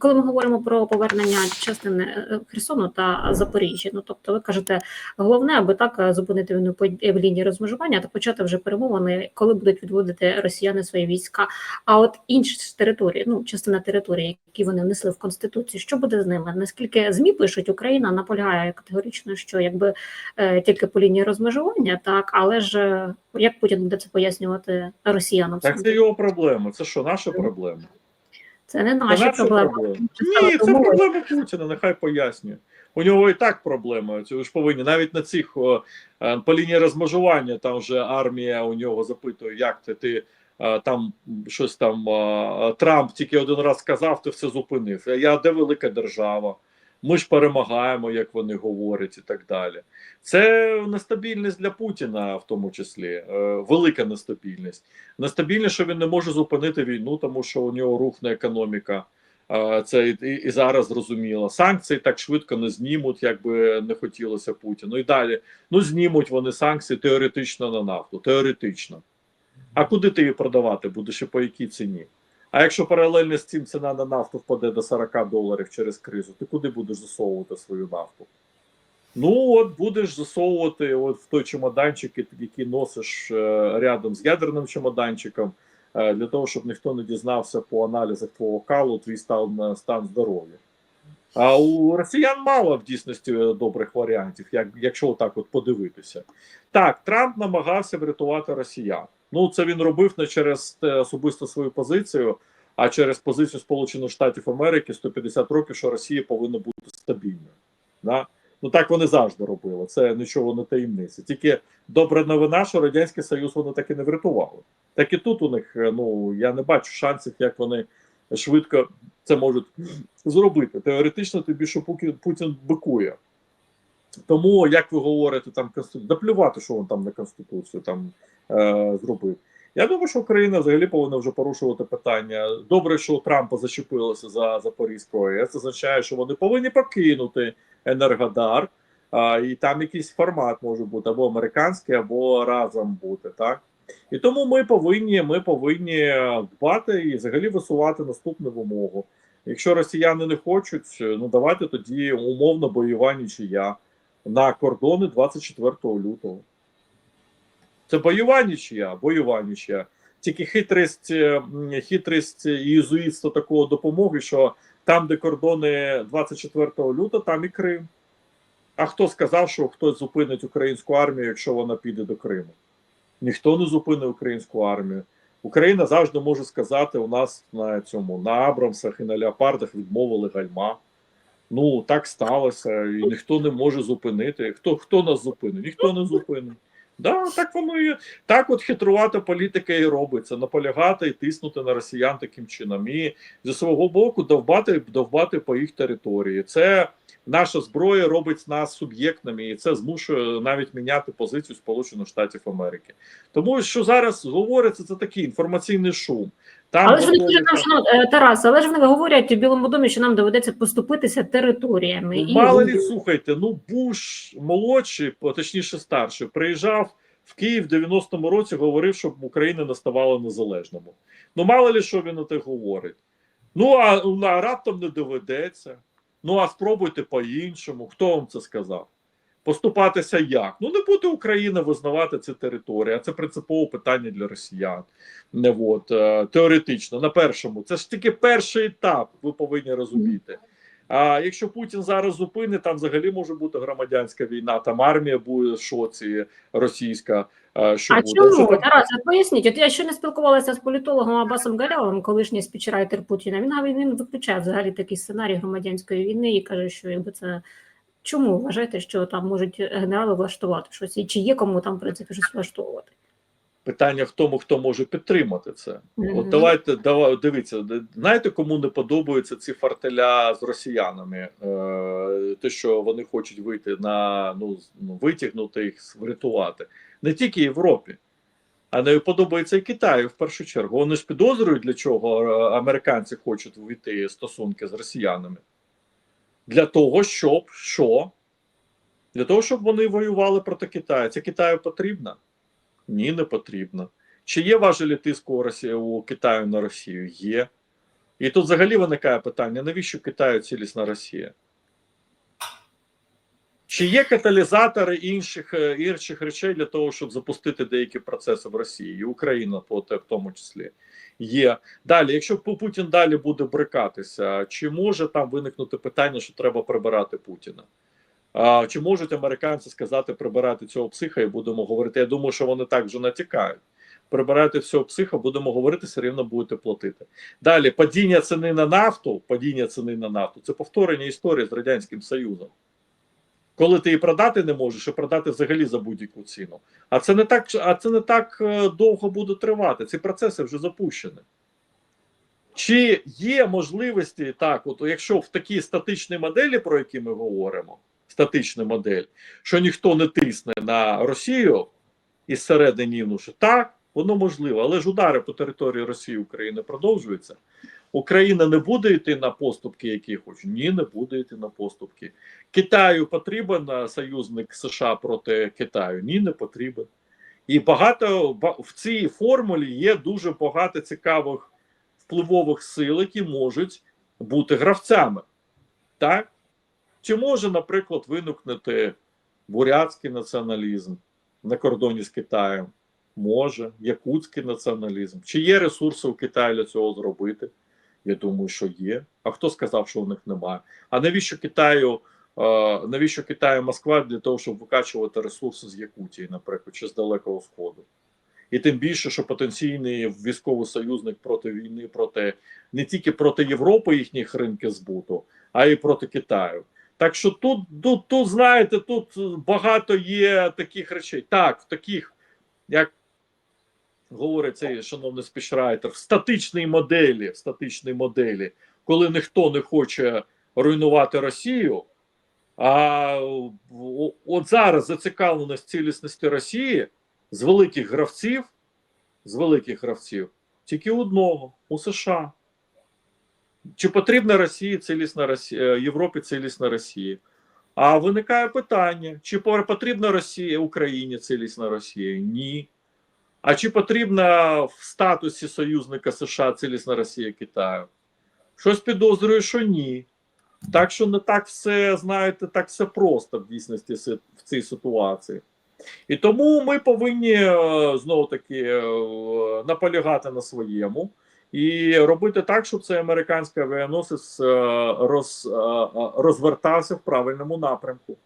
Коли ми говоримо про повернення частини е, Херсону та Запоріжжя, ну тобто, ви кажете, головне, аби так е, зупинити війну в лінії розмежування та почати вже перемовини, коли будуть відводити росіяни свої війська. А от інші території, ну частина території, які вони внесли в конституцію, що буде з ними? Наскільки змі пишуть, Україна наполягає категорично, що якби е, тільки по лінії розмежування, так але ж е, як Путін буде це пояснювати росіянам? Так це його проблема. Це що, наша проблема? Це не наші наша проблеми. проблема. Ні, це проблема Путіна, нехай пояснює. У нього і так проблема. Це ж повинні навіть на цих о, е, по лінії розмежування, там вже армія у нього запитує, як ти, ти е, там щось там е, Трамп тільки один раз сказав, ти все зупинив. Я де велика держава? Ми ж перемагаємо, як вони говорять, і так далі. Це нестабільність для Путіна, в тому числі, е, велика нестабільність. Нестабільність, що він не може зупинити війну, тому що у нього рухне економіка. Е, Це і, і зараз зрозуміло. Санкції так швидко не знімуть, як би не хотілося Путіну. І далі ну знімуть вони санкції теоретично на нафту. Теоретично. А куди ти її продавати будеш і по якій ціні? А якщо паралельно з цим ціна на нафту впаде до 40 доларів через кризу, ти куди будеш засовувати свою нафту? Ну, от будеш засовувати от в той чемоданчик, який носиш е, рядом з ядерним чемоданчиком, е, для того, щоб ніхто не дізнався по аналізах твого калу, твій стан, стан здоров'я. А у росіян мало в дійсності е, добрих варіантів, як, якщо отак от подивитися. Так, Трамп намагався врятувати росіян. Ну, це він робив не через те, особисто свою позицію, а через позицію Сполучених Штатів Америки 150 років, що Росія повинна бути стабільною. Да? Ну так вони завжди робили. Це нічого не таємниця. Тільки добра новина, що Радянський Союз вони так і не врятували. Так і тут у них е, ну я не бачу шансів, як вони швидко це можуть зробити. Теоретично тобі, що Путін бикує. Тому, як ви говорите, там конституцію, да плювати, що він там на конституцію там зробив. Я думаю, що Україна взагалі повинна вже порушувати питання. Добре, що Трампа зачепилося за Запорізьку. Це означає, що вони повинні покинути Енергодар, а, і там якийсь формат може бути або американський, або разом бути. Так і тому ми повинні, ми повинні дбати і взагалі висувати наступну вимогу. Якщо росіяни не хочуть, ну давайте тоді умовно бойова нічия на кордони 24 лютого. Це бойова нічия, бойова нічия. Тільки хитрість, е, хитрість і такого допомоги, що там, де кордони 24 лютого, там і Крим. А хто сказав, що хтось зупинить українську армію, якщо вона піде до Криму? Ніхто не зупинить українську армію. Україна завжди може сказати: у нас на цьому на Абрамсах і на Леопардах відмовили гальма. Ну так сталося, і ніхто не може зупинити. Хто хто нас зупинить? Ніхто не зупинить. Да, так воно і так, от хитрувата політика і робиться: наполягати і тиснути на росіян таким чином. І зі свого боку довбати, довбати по їх території. Це наша зброя робить нас суб'єктними, і це змушує навіть міняти позицію Сполучених Штатів Америки. Тому що зараз говориться, це такий інформаційний шум. Там Але ж вони кажуть, там- що Тарас, але ж вони говорять у Білому домі, що нам доведеться поступитися територіями. Ну, І- мало ли, слухайте, ну Буш молодший, точніше старший, приїжджав в Київ в 90-му році, говорив, щоб Україна не ставала незалежному. Ну, мало ли, що він оте говорить. Ну, а, ну, а раптом не доведеться. Ну, а спробуйте по-іншому. Хто вам це сказав? Поступатися як? Ну, не буде Україна визнавати ці території, а це принципове питання для росіян. Не от, е, теоретично, на першому. Це ж тільки перший етап, ви повинні розуміти. А якщо Путін зараз зупинить, там взагалі може бути громадянська війна, там армія буде в шоці російська. е, Що А буде. чому Що там- Тарас, поясніть? От я ще не спілкувалася з політологом Абасом Галявом, колишній спічрайтер Путіна. Він він виключає взагалі такий сценарій громадянської війни і каже, що якби це чому вважаєте, що там можуть генерали влаштувати щось, і чи є кому там в принципі щось влаштовувати? Питання в тому, хто може підтримати це. Мгм. От давайте давай, дивіться, знаєте, кому не подобаються ці фортеля з росіянами? Е, те, що вони хочуть вийти на ну, ну витягнути їх, врятувати. Не тільки Європі, а не подобається і Китаю в першу чергу. Вони ж підозрюють, для чого е, американці хочуть вийти стосунки з росіянами. Для того, щоб що? Для того, щоб вони воювали проти Китаю. Це Китаю потрібно? Ні, не потрібно. Чи є важелі тиску у Китаю на Росію? Є. І тут взагалі виникає питання: навіщо Китаю цілісна Росія? Чи є каталізатори інших, е, інших речей для того, щоб запустити деякі процеси в Росії, і Україна в тому числі є далі. Якщо Путін далі буде брикатися, чи може там виникнути питання, що треба прибирати Путіна? А, чи можуть американці сказати прибирати цього психа, і будемо говорити? Я думаю, що вони так вже натякають. Прибирати цього психа, будемо говорити, все рівно будете платити. Далі падіння ціни на нафту, падіння ціни на нафту це повторення історії з радянським Союзом. Коли ти її продати не можеш, і продати взагалі за будь-яку ціну. А це не так, а це не так е, довго буде тривати. Ці процеси вже запущені. Чи є можливості так, от якщо в такій статичній моделі, про які ми говоримо, статична модель, що ніхто не тисне на Росію із середини внутрі, так, воно можливо, але ж удари по території Росії України продовжуються. Україна не буде йти на поступки, які хоче. Ні, не буде йти на поступки. Китаю потрібен союзник США проти Китаю? Ні, не потрібен. І багато в цій формулі є дуже багато цікавих впливових сил, які можуть бути гравцями. Так? Чи може, наприклад, виникнути бурятський націоналізм на кордоні з Китаєм? Може, якутський націоналізм. Чи є ресурси у Китаю для цього зробити? Я думаю, що є. А хто сказав, що у них немає? А навіщо Китаю? е, Навіщо Китаю Москва для того, щоб викачувати ресурси з Якутії, наприклад, чи з Далекого Сходу? І тим більше, що потенційний військовий союзник проти війни, проти не тільки проти Європи, їхніх ринків збуту, а й проти Китаю. Так що тут, тут, тут знаєте, тут багато є таких речей. Так, в таких, як говорить цей шановний спічрайтер, в статичній моделі, в статичній моделі, коли ніхто не хоче руйнувати Росію. А от зараз зацікавленість цілісності Росії з великих гравців, з великих гравців, тільки одного у США. Чи потрібна Росії цілісна Росія, е, Європі цілісна Росія? А виникає питання: чи потрібна Росія Україні цілісна Росія? Ні. А чи потрібна в статусі союзника США цілісна Росія Китаю? Щось підозрюю, що ні. Так що не так все, знаєте, так все просто в дійсності в цій ситуації. І тому ми повинні е, знову таки е, наполягати на своєму і робити так, щоб цей американський авіаносець е, роз, розвертався в правильному напрямку.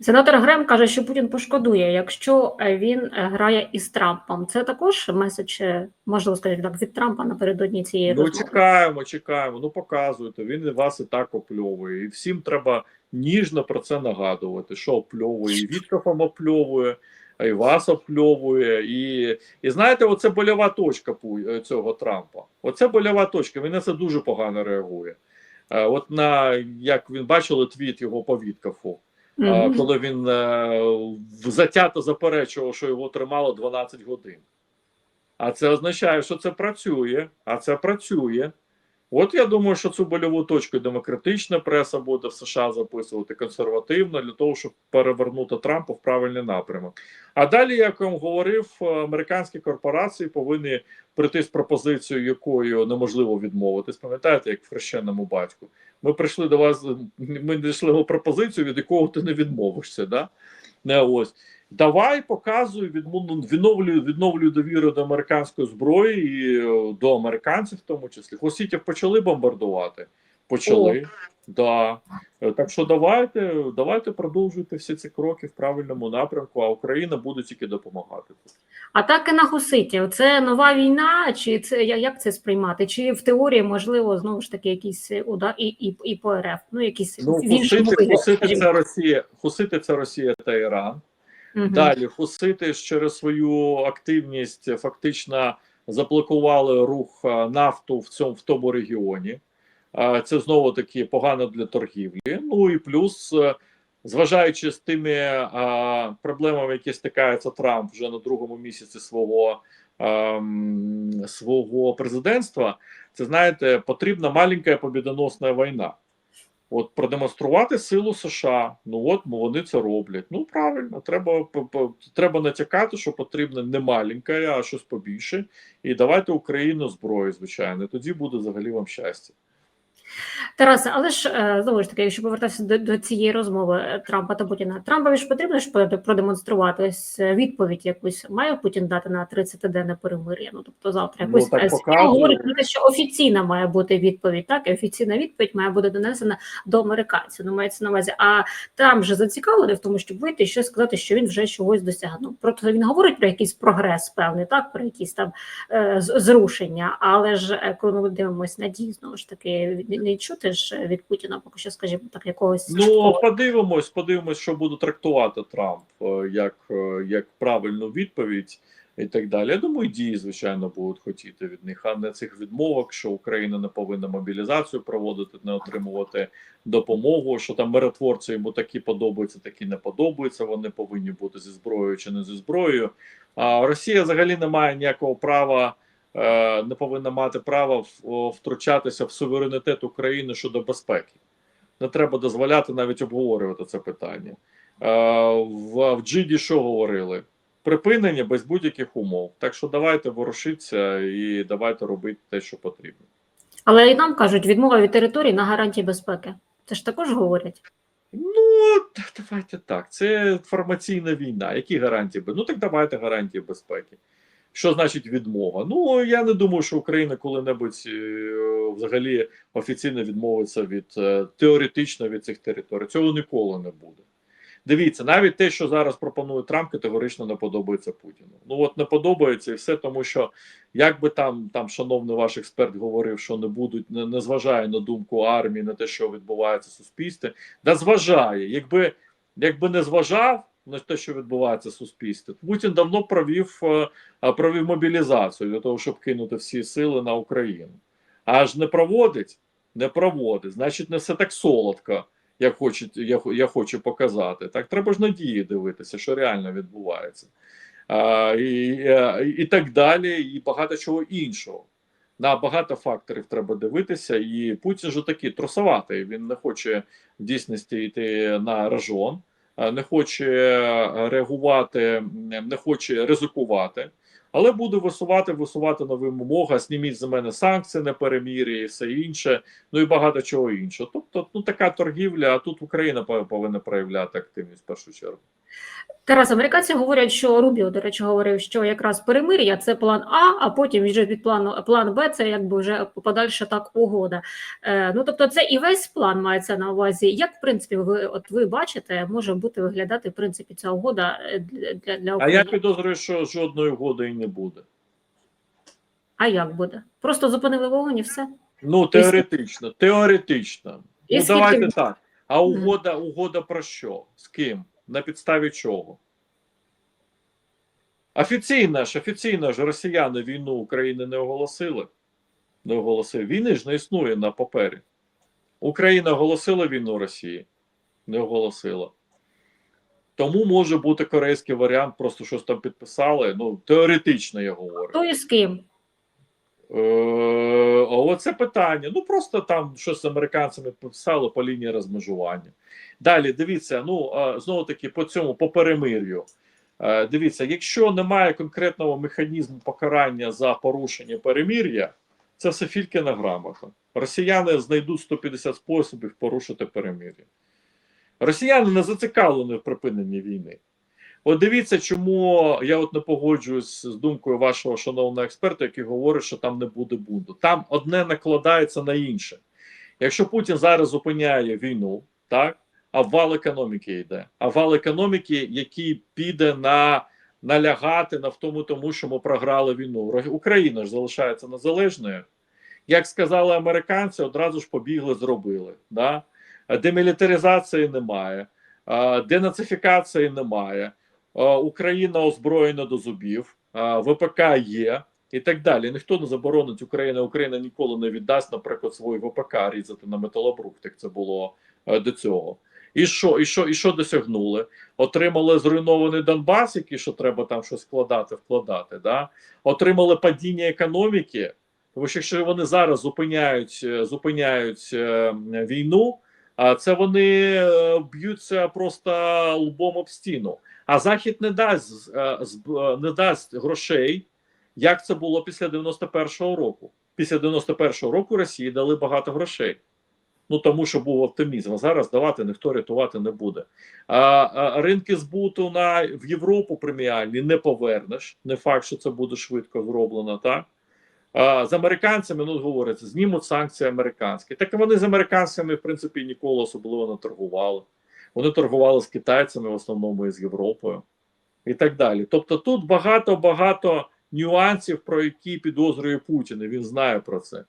Сенатор Грем каже, що Путін пошкодує, якщо е, він е, грає із Трампом. Це також меседж, е, можливо сказати так, від Трампа напередодні цієї Ну розмови. чекаємо, чекаємо. Ну показуйте. Він вас і так опльовує. І всім треба ніжно про це нагадувати, що опльовує. І Віткофом опльовує, і вас опльовує. І, і знаєте, оце больова точка цього Трампа. Оце больова точка. Він на це дуже погано реагує. От на як він бачили твіт його по Віткофу. А, Мгм. коли він е, затято заперечував, що його тримало 12 годин. А це означає, що це працює, а це працює. От я думаю, що цю больову точку демократична преса буде в США записувати консервативно для того, щоб перевернути Трампа в правильний напрямок. А далі, як я вам говорив, е, американські корпорації повинні прийти з пропозицією, якою неможливо відмовитись. Пам'ятаєте, як в хрещеному батьку? Ми прийшли до вас, ми знайшли пропозицію, від якого ти не відмовишся. Да? Не, ось. Давай показуй, відмов- відновлюй, відновлюй довіру до американської зброї і е, до американців, в тому числі. Хосітів почали бомбардувати. Почали. Да. Е, Так що давайте, давайте продовжуйте всі ці кроки в правильному напрямку, а Україна буде тільки допомагати. тут. Атаки на хуситів це нова війна, чи це я- як це сприймати? Чи в теорії можливо знову ж таки якийсь удар і, і, і по РФ? Ну якісь Ну, хусити, хусити це Росія, хусити це Росія та Іран. Далі хусити через свою активність фактично заблокували рух нафту в цьому в тому регіоні. Це знову таки погано для торгівлі. Ну і плюс, е, зважаючи з тими проблемами, які стикається Трамп вже на другому місяці свого, ам, свого президентства, це знаєте, потрібна маленька побідоносна війна. От продемонструвати силу США. Ну от вони це роблять. Ну правильно, треба треба натякати, що потрібно не маленьке, а щось побільше. І давайте Україну зброю, звичайно. Тоді буде взагалі вам щастя. Тарасе, але ж е, знову ж таки, якщо повертатися до, до цієї розмови е, Трампа та Путіна, Трампові ж потрібно ж проде- продемонструвати е, відповідь якусь має Путін дати на 30-денне перемир'я. Ну тобто завтра Ну, якусь так. Сім'я говорить про те, що офіційна має бути відповідь. Так, і офіційна відповідь має бути донесена до американців. Ну мається на увазі. А там же зацікавлений в тому, щоб вийти і щось сказати, що він вже чогось досягнув. Просто він говорить про якийсь прогрес певний, так про якісь там е, зрушення. Але ж коли ми дивимося на дії, знову ж таки не, чути ж від Путіна, поки що, скажімо так, якогось Ну чіткого. подивимось, подивимось, що буде трактувати Трамп е, як, е, як правильну відповідь і так далі. Я думаю, дії, звичайно, будуть хотіти від них, а не цих відмовок, що Україна не повинна мобілізацію проводити, не отримувати допомогу. Що там миротворці йому такі подобаються, такі не подобаються. Вони повинні бути зі зброєю чи не зі зброєю. А Росія взагалі не має ніякого права. Е, Не повинна мати права втручатися в суверенітет України щодо безпеки не треба дозволяти навіть обговорювати це питання. Е, в, в Джиді що говорили? Припинення без будь-яких умов. Так що давайте ворушитися і давайте робити те, що потрібно. Але і нам кажуть, відмова від території на гарантії безпеки. Це ж також говорять. Ну, давайте так. Це інформаційна війна. Які гарантії? Ну так давайте гарантії безпеки. Що значить відмова? Ну я не думаю, що Україна коли-небудь е, взагалі офіційно відмовиться від е, теоретично від цих територій. Цього ніколи не буде. Дивіться, навіть те, що зараз пропонує Трамп, категорично не подобається Путіну. Ну от не подобається і все, тому що як би там, там шановний ваш експерт говорив, що не будуть, не, не зважає на думку армії, на те, що відбувається в суспільстві, да зважає. Якби, якби не зважав на те, що відбувається в суспільстві, Путін давно провів, е, е, провів мобілізацію для того, щоб кинути всі сили на Україну. Аж не проводить, не проводить. Значить, не все так солодко, як хочуть, я, я хочу показати. Так треба ж на дії дивитися, що реально відбувається. А, і, е, і так далі, і багато чого іншого. На багато факторів треба дивитися, і Путін же такий трусоватий. Він не хоче в дійсності йти на ражон, е, не хоче е, реагувати, не хоче ризикувати, але буде висувати, висувати нові вимоги, зніміть з мене санкції на перемір'я і все інше, ну і багато чого іншого. Тобто, ну така торгівля, а тут Україна повинна проявляти активність в першу чергу. Тарас, американці говорять, що Рубіо, до речі, говорив, що якраз перемир'я це план А, а потім вже від плану план Б це якби вже подальша так угода. Е, ну тобто, це і весь план мається на увазі. Як в принципі ви от ви бачите, може бути виглядати в принципі ця угода е, для, для, для А я підозрюю, що жодної угоди і не буде. А як буде? Просто зупинили вогонь і все. Ну, теоретично, теоретично. І ну, скільки- давайте так. А угода, угода про що? З ким? На підставі чого? Офіційно ж, офіційно ж росіяни війну України не оголосили. Не оголосили. Війни ж не існує на папері. Україна оголосила війну Росії? Не оголосила. Тому може бути корейський варіант, просто щось там підписали. Ну, теоретично я говорю. Хто і з ким? Е, Оце питання. Ну просто там щось з американцями підписали по лінії розмежування. Далі дивіться, ну знову таки по цьому по перемир'ю. Е, Дивіться, якщо немає конкретного механізму покарання за порушення перемир'я, це все фількіна грамота. Росіяни знайдуть 150 способів порушити перемир'я. Росіяни не зацікавлені в припиненні війни. От дивіться, чому я от не погоджуюсь з думкою вашого шановного експерта, який говорить, що там не буде бунту. Там одне накладається на інше. Якщо Путін зараз зупиняє війну, так а вал економіки йде, а вал економіки, який піде на налягати на в тому, тому що ми програли війну. Україна ж залишається незалежною. Як сказали американці, одразу ж побігли, зробили. Да? Демілітаризації немає, денацифікації немає. Україна озброєна до зубів, ВПК є і так далі. Ніхто не заборонить Україну. Україна ніколи не віддасть, наприклад, свій ВПК різати на металобрухт, як це було до цього. І що, і що, і що досягнули? Отримали зруйнований Донбас, який що треба там щось складати, вкладати. Да? Отримали падіння економіки. Тому що якщо вони зараз зупиняють, е, зупиняють е, війну, А це вони е, б'ються просто лбом об стіну. А Захід не дасть е, не дасть грошей, як це було після 91-го року. Після 91-го року Росії дали багато грошей. Ну тому що був оптимізм. А зараз давати ніхто рятувати не буде. А, а ринки збуту на в Європу преміальні не повернеш. Не факт, що це буде швидко зроблено, так. А, з американцями ну говориться, знімуть санкції американські. Так вони з американцями, в принципі, ніколи особливо не торгували. Вони торгували з китайцями в основному і з Європою і так далі. Тобто тут багато багато нюансів, про які підозрює Путін. і Він знає про це.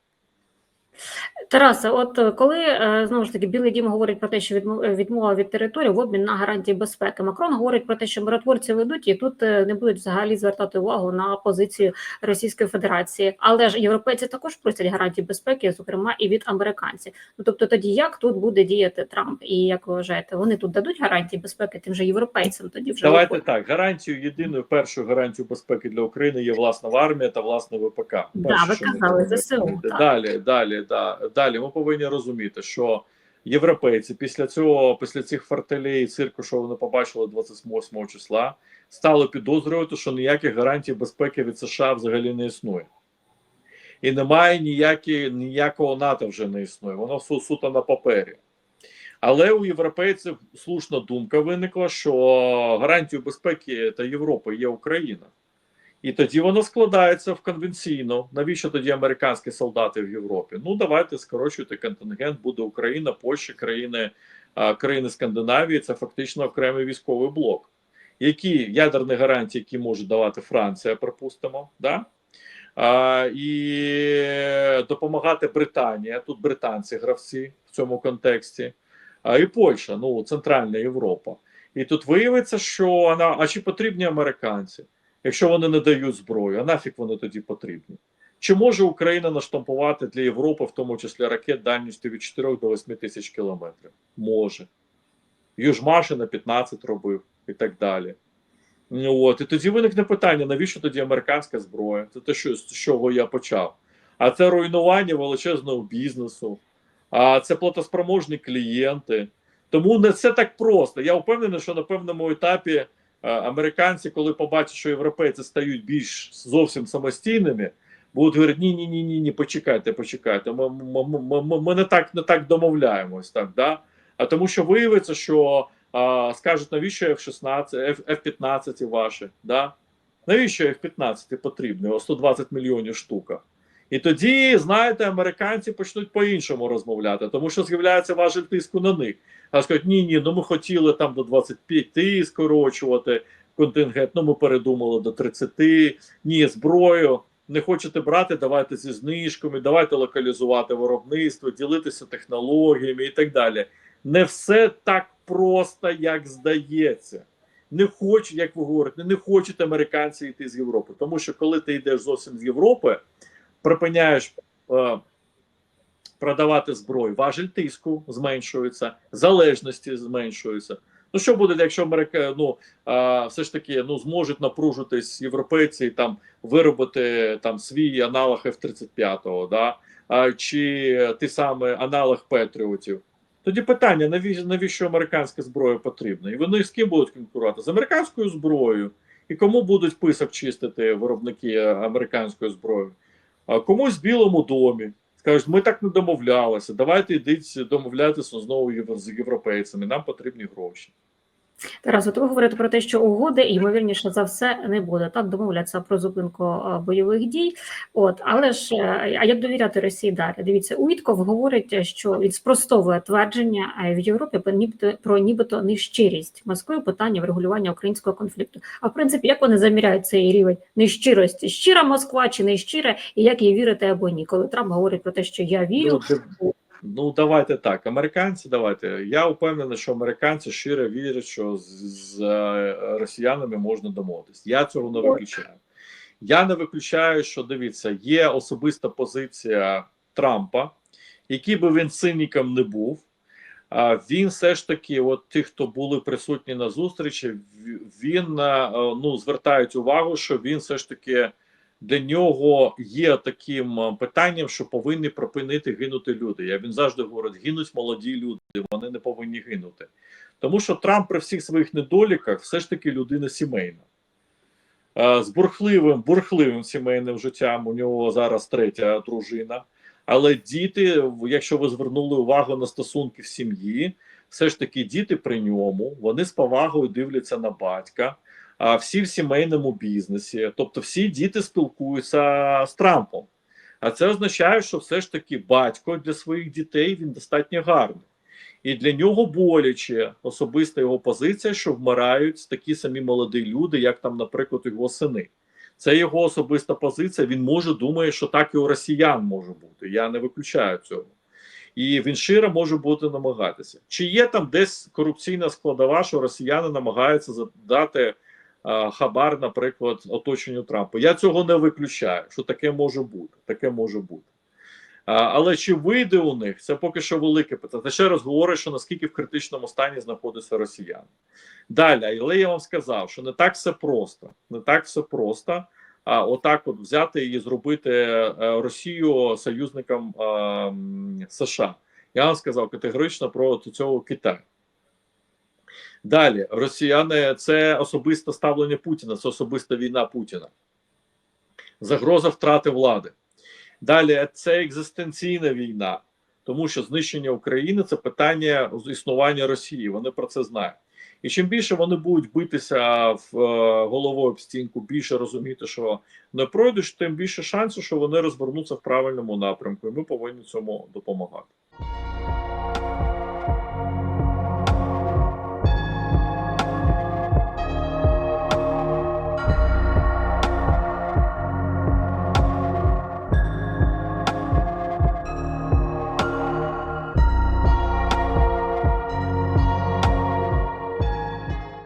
Тарасе, от е, коли е, знову ж таки Білий Дім говорить про те, що відмо- відмова від території в обмін на гарантії безпеки, Макрон говорить про те, що миротворці ведуть і тут е, не будуть взагалі звертати увагу на позицію Російської Федерації. Але ж європейці також просять гарантії безпеки, зокрема і від американців. Ну тобто, тоді як тут буде діяти Трамп? І як ви вважаєте, вони тут дадуть гарантії безпеки тим же європейцям? Тоді вже Давайте виходить? так. Гарантію єдиною першою гарантією безпеки для України є власна армія та власне ВПК. Да, ви казали, ЗСУ, Далі, далі, да. далі. Ми повинні розуміти, що європейці після цього, після цих фортелей і цирку, що вони побачили 28 числа, стали підозрювати, що ніяких гарантій безпеки від США взагалі не існує. І немає ніякі, ніякого НАТО вже не існує. Воно су- суто на папері. Але у європейців слушна думка виникла, що гарантію безпеки та Європи є Україна. І тоді воно складається в конвенційно. Навіщо тоді американські солдати в Європі? Ну давайте скорочуйте контингент, буде Україна, Польща, країни, країни Скандинавії. Це фактично окремий військовий блок. Які ядерні гарантії, які може давати Франція, припустимо, да? а, і допомагати Британія. Тут британці гравці в цьому контексті, а і Польща, ну Центральна Європа. І тут виявиться, що вона, а чи потрібні американці? Якщо вони не дають зброю, а нафіг вони тоді потрібні? Чи може Україна наштампувати для Європи, в тому числі ракет дальністю від 4 до 8 тисяч кілометрів? Може. Южмаши на 15 робив і так далі. Ну, От, і тоді виникне питання: навіщо тоді американська зброя? Це те, що, з чого я почав. А це руйнування величезного бізнесу, а це платоспроможні клієнти. Тому не все так просто. Я впевнений, що на певному етапі американці, коли побачать, що європейці стають більш зовсім самостійними, будуть говорити: ні, ні, ні, ні, почекайте, почекайте. Ми, ми, ми, ми, не так не так домовляємось, так да? А тому, що виявиться, що а, скажуть, навіщо F-16, F- F-15 ваші, да? Навіщо F-15 потрібні? О 120 мільйонів штука. І тоді, знаєте, американці почнуть по-іншому розмовляти, тому що з'являється важель тиску на них. А скажуть, ні, ні, ну ми хотіли там до 25 скорочувати контингент, ну ми передумали до 30, ні, зброю. Не хочете брати, давайте зі знижками, давайте локалізувати виробництво, ділитися технологіями і так далі. Не все так просто, як здається. Не хоч, як ви говорите, не хочуть американці йти з Європи. Тому що коли ти йдеш зовсім з Європи, припиняєш е, продавати зброю, важель тиску зменшується, залежності зменшуються. Ну що буде, якщо Америка ну а, все ж таки ну зможуть напружитись європейці і там виробити там свій аналог F-35, да? а, чи ти саме аналог Петріотів? Тоді питання: навіщо, навіщо американська зброя потрібна? І вони з ким будуть конкурувати? З американською зброєю. І кому будуть писок чистити виробники е, американської зброї? А комусь в Білому домі. Скажуть, ми так не домовлялися. Давайте йдіть домовлятися знову з європейцями. Нам потрібні гроші. Тарас, от ви говорите про те, що угоди ймовірніше за все не буде так домовляться про зупинку е, бойових дій. От але ж е, а як довіряти Росії далі? Дивіться, Уітков говорить, що він спростовує твердження е, в Європі про нібито про нібито нещирість Москви питання врегулювання українського конфлікту. А в принципі, як вони заміряють цей рівень нещирості? Щира Москва чи не щира, і як їй вірити або ні? Коли Трамп говорить про те, що я вірю, Ну, ну давайте так. Американці, давайте. Я впевнений, що американці щиро вірять, що з, з е, росіянами можна домовитись. Я цього не виключаю. Я не виключаю, що дивіться, є особиста позиція Трампа, який би він циніком не був. А він все ж таки, от ті, хто були присутні на зустрічі, він е, ну звертають увагу, що він все ж таки для нього є таким е, питанням, що повинні припинити гинути люди. Я він завжди говорить: гинуть молоді люди. вони не повинні гинути. Тому що Трамп при всіх своїх недоліках все ж таки людина сімейна. Е, З бурхливим, бурхливим сімейним життям у нього зараз третя дружина. Але діти, якщо ви звернули увагу на стосунки в сім'ї, все ж таки діти при ньому, вони з повагою дивляться на батька, а всі в сімейному бізнесі. Тобто, всі діти спілкуються з Трампом. А це означає, що все ж таки батько для своїх дітей він достатньо гарний. І для нього боляче особиста його позиція, що вмирають такі самі молоді люди, як там, наприклад, його сини. Це його особиста позиція. Він може думає, що так і у росіян може бути. Я не виключаю цього. І він щиро може бути намагатися. Чи є там десь корупційна складова, що росіяни намагаються задати хабар, наприклад, оточенню Трампа? Я цього не виключаю, що таке може бути. Таке може бути. Але чи вийде у них, це поки що велике питання. Ще раз говорить, що наскільки в критичному стані знаходяться росіяни. Далі, але я вам сказав, що не так все просто. Не так все просто. А отак, от взяти і зробити е, Росію союзником е, США. Я вам сказав категорично про цього Китаю. Далі, росіяни це особисте ставлення Путіна, це особиста війна Путіна. Загроза втрати влади. Далі це екзистенційна війна, тому що знищення України це питання існування Росії. Вони про це знають. І чим більше вони будуть битися в е, головою об стінку, більше розуміти, що не пройдеш, тим більше шансу, що вони розвернуться в правильному напрямку, і ми повинні цьому допомагати.